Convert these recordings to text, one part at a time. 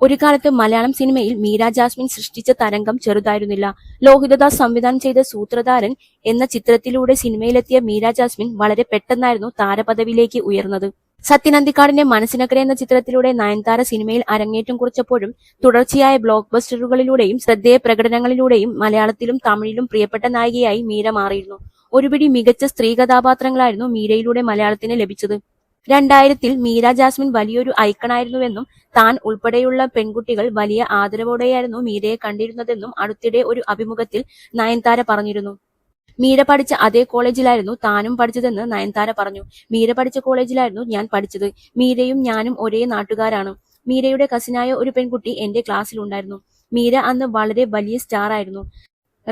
ഒരു കാലത്ത് മലയാളം സിനിമയിൽ മീര ജാസ്മിൻ സൃഷ്ടിച്ച തരംഗം ചെറുതായിരുന്നില്ല. ലോഹിതദാസ് സംവിധാനം ചെയ്ത സൂത്രധാരൻ എന്ന ചിത്രത്തിലൂടെ സിനിമയിലെത്തിയ മീര ജാസ്മിൻ വളരെ പെട്ടെന്നായിരുന്നു താരപദവിയിലേക്ക് ഉയർന്നത്. സത്യനന്ദിക്കാടിന്റെ മനസ്സിനക്കര എന്ന ചിത്രത്തിലൂടെ നയൻതാര സിനിമയിൽ അരങ്ങേറ്റം കുറിച്ചപ്പോഴും തുടർച്ചയായ ബ്ലോക്ക് ബസ്റ്ററുകളിലൂടെയും ശ്രദ്ധേയ പ്രകടനങ്ങളിലൂടെയും മലയാളത്തിലും തമിഴിലും പ്രിയപ്പെട്ട നായികയായി മീര മാറിയിരുന്നു. ഒരുപിടി മികച്ച സ്ത്രീ കഥാപാത്രങ്ങളായിരുന്നു മീരയിലൂടെ മലയാളത്തിന് ലഭിച്ചത്. രണ്ടായിരത്തിൽ മീര ജാസ്മിൻ വലിയൊരു ഐക്കണായിരുന്നുവെന്നും താൻ ഉൾപ്പെടെയുള്ള പെൺകുട്ടികൾ വലിയ ആദരവോടെയായിരുന്നു മീരയെ കണ്ടിരുന്നതെന്നും അടുത്തിടെ ഒരു അഭിമുഖത്തിൽ നയൻതാര പറഞ്ഞിരുന്നു. മീര പഠിച്ച അതേ കോളേജിലായിരുന്നു താനും പഠിച്ചതെന്ന് നയൻതാര പറഞ്ഞു. മീര പഠിച്ച കോളേജിലായിരുന്നു ഞാൻ പഠിച്ചത്. മീരയും ഞാനും ഒരേ നാട്ടുകാരാണ്. മീരയുടെ കസിനായ ഒരു പെൺകുട്ടി എന്റെ ക്ലാസ്സിലുണ്ടായിരുന്നു മീര അന്ന് വളരെ വലിയ സ്റ്റാർ ആയിരുന്നു.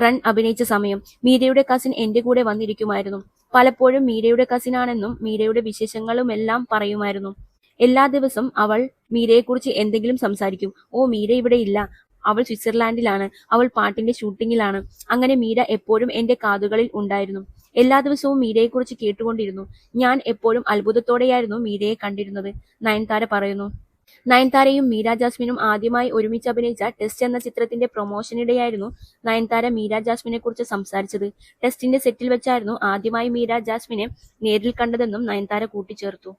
റൺ അഭിനയിച്ച സമയം മീരയുടെ കസിൻ എന്റെ കൂടെ വന്നിരിക്കുമായിരുന്നു. പലപ്പോഴും മീരയുടെ കസിനാണെന്നും മീരയുടെ വിശേഷങ്ങളുമെല്ലാം പറയുമായിരുന്നു. എല്ലാ ദിവസവും അവൾ മീരയെക്കുറിച്ച് എന്തെങ്കിലും സംസാരിക്കും. ഓ മീര ഇവിടെ ഇല്ല. അവൾ സ്വിറ്റ്സർലാൻഡിലാണ്. അവൾ പാട്ടിന്റെ ഷൂട്ടിങ്ങിലാണ് അങ്ങനെ മീര എപ്പോഴും എന്റെ കാതുകളിൽ ഉണ്ടായിരുന്നു. എല്ലാ ദിവസവും മീരയെക്കുറിച്ച് കേട്ടുകൊണ്ടിരുന്നു. ഞാൻ എപ്പോഴും അത്ഭുതത്തോടെയായിരുന്നു മീരയെ കണ്ടിരുന്നത്. നയൻതാര പറയുന്നു നയൻതാരയും മീര ജാസ്മിനും ആദ്യമായി ഒരുമിച്ച് അഭിനയിച്ച ടെസ്റ്റ് എന്ന ചിത്രത്തിന്റെ പ്രൊമോഷനിടെയായിരുന്നു നയൻതാര മീര ജാസ്മിനെ കുറിച്ച് സംസാരിച്ചത്. ടെസ്റ്റിന്റെ സെറ്റിൽ വെച്ചായിരുന്നു ആദ്യമായി മീര ജാസ്മിനെ നേരിൽ കണ്ടതെന്നും നയൻതാര കൂട്ടിച്ചേർത്തു.